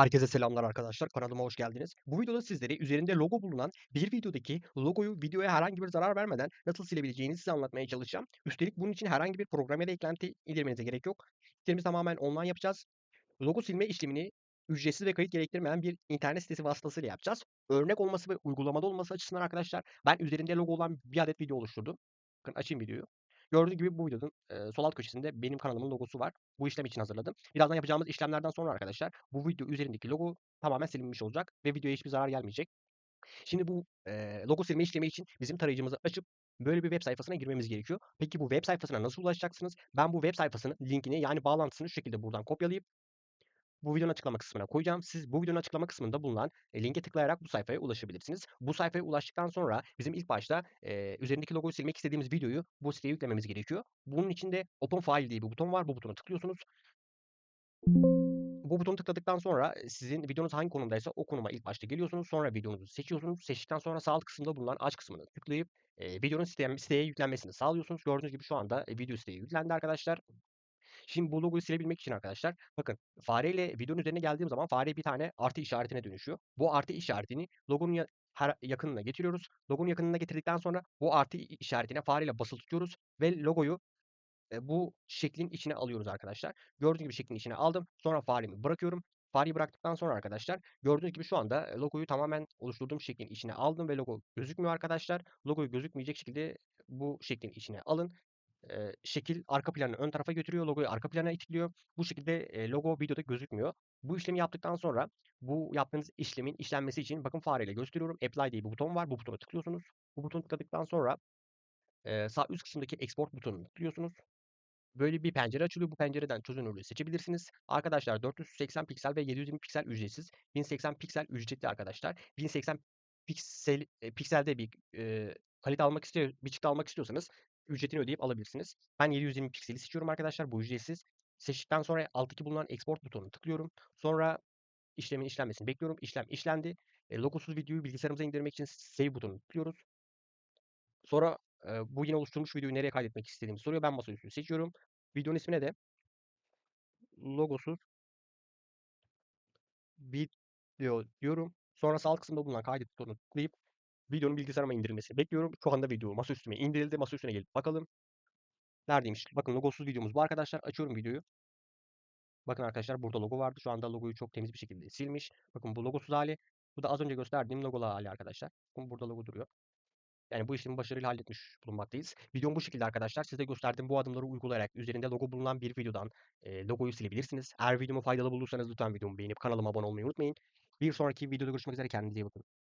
Herkese selamlar arkadaşlar. Kanalıma hoş geldiniz. Bu videoda sizlere üzerinde logo bulunan bir videodaki logoyu videoya herhangi bir zarar vermeden nasıl silebileceğinizi size anlatmaya çalışacağım. Üstelik bunun için herhangi bir program ya da eklenti indirmenize gerek yok. İşlerimizi tamamen online yapacağız. Logo silme işlemini ücretsiz ve kayıt gerektirmeyen bir internet sitesi vasıtasıyla yapacağız. Örnek olması ve uygulamada olması açısından arkadaşlar ben üzerinde logo olan bir adet video oluşturdum. Bakın açayım videoyu. Gördüğünüz gibi bu videonun e, sol alt köşesinde benim kanalımın logosu var. Bu işlem için hazırladım. Birazdan yapacağımız işlemlerden sonra arkadaşlar bu video üzerindeki logo tamamen silinmiş olacak ve videoya hiçbir zarar gelmeyecek. Şimdi bu e, logo silme işlemi için bizim tarayıcımızı açıp böyle bir web sayfasına girmemiz gerekiyor. Peki bu web sayfasına nasıl ulaşacaksınız? Ben bu web sayfasının linkini yani bağlantısını şu şekilde buradan kopyalayıp bu videonun açıklama kısmına koyacağım. Siz bu videonun açıklama kısmında bulunan e, linke tıklayarak bu sayfaya ulaşabilirsiniz. Bu sayfaya ulaştıktan sonra bizim ilk başta e, üzerindeki logoyu silmek istediğimiz videoyu bu siteye yüklememiz gerekiyor. Bunun için de Open File diye bir buton var. Bu butona tıklıyorsunuz. Bu butonu tıkladıktan sonra sizin videonuz hangi konumdaysa o konuma ilk başta geliyorsunuz. Sonra videonuzu seçiyorsunuz. Seçtikten sonra sağ alt kısımda bulunan aç kısmını tıklayıp e, videonun siteye, siteye yüklenmesini sağlıyorsunuz. Gördüğünüz gibi şu anda e, video siteye yüklendi arkadaşlar. Şimdi bu logoyu silebilmek için arkadaşlar bakın fareyle videonun üzerine geldiğim zaman fare bir tane artı işaretine dönüşüyor. Bu artı işaretini logonun her yakınına getiriyoruz. Logonun yakınına getirdikten sonra bu artı işaretine fareyle basılı tutuyoruz ve logoyu e, bu şeklin içine alıyoruz arkadaşlar. Gördüğünüz gibi şeklin içine aldım. Sonra faremi bırakıyorum. Fareyi bıraktıktan sonra arkadaşlar gördüğünüz gibi şu anda logoyu tamamen oluşturduğum şeklin içine aldım ve logo gözükmüyor arkadaşlar. Logoyu gözükmeyecek şekilde bu şeklin içine alın e, şekil arka planı ön tarafa götürüyor. Logoyu arka plana itikliyor. Bu şekilde e, logo videoda gözükmüyor. Bu işlemi yaptıktan sonra bu yaptığınız işlemin işlenmesi için bakın fareyle gösteriyorum. Apply diye bir buton var. Bu butona tıklıyorsunuz. Bu butonu tıkladıktan sonra e, sağ üst kısımdaki export butonunu tıklıyorsunuz. Böyle bir pencere açılıyor. Bu pencereden çözünürlüğü seçebilirsiniz. Arkadaşlar 480 piksel ve 720 piksel ücretsiz. 1080 piksel ücretli arkadaşlar. 1080 piksel e, pikselde bir e, kalite almak istiyor, bir çıktı almak istiyorsanız ücretini ödeyip alabilirsiniz. Ben 720 pikseli seçiyorum arkadaşlar. Bu ücretsiz. Seçtikten sonra alttaki bulunan export butonunu tıklıyorum. Sonra işlemin işlenmesini bekliyorum. İşlem işlendi. E, logosuz videoyu bilgisayarımıza indirmek için save butonunu tıklıyoruz. Sonra e, bu yine oluşturmuş videoyu nereye kaydetmek istediğimi soruyor. Ben masaüstü seçiyorum. Videonun ismine de logosuz video diyorum. Sonra alt kısımda bulunan kaydet butonunu tıklayıp videonun bilgisayarıma indirilmesini bekliyorum. Şu anda video masaüstüme indirildi. Masaüstüne gelip bakalım. Neredeymiş? Bakın logosuz videomuz bu arkadaşlar. Açıyorum videoyu. Bakın arkadaşlar burada logo vardı. Şu anda logoyu çok temiz bir şekilde silmiş. Bakın bu logosuz hali. Bu da az önce gösterdiğim logolu hali arkadaşlar. Bakın burada logo duruyor. Yani bu işlemi başarıyla halletmiş bulunmaktayız. Videom bu şekilde arkadaşlar. Size gösterdiğim bu adımları uygulayarak üzerinde logo bulunan bir videodan e, logoyu silebilirsiniz. Eğer videomu faydalı bulursanız lütfen videomu beğenip kanalıma abone olmayı unutmayın. Bir sonraki videoda görüşmek üzere. Kendinize iyi bakın.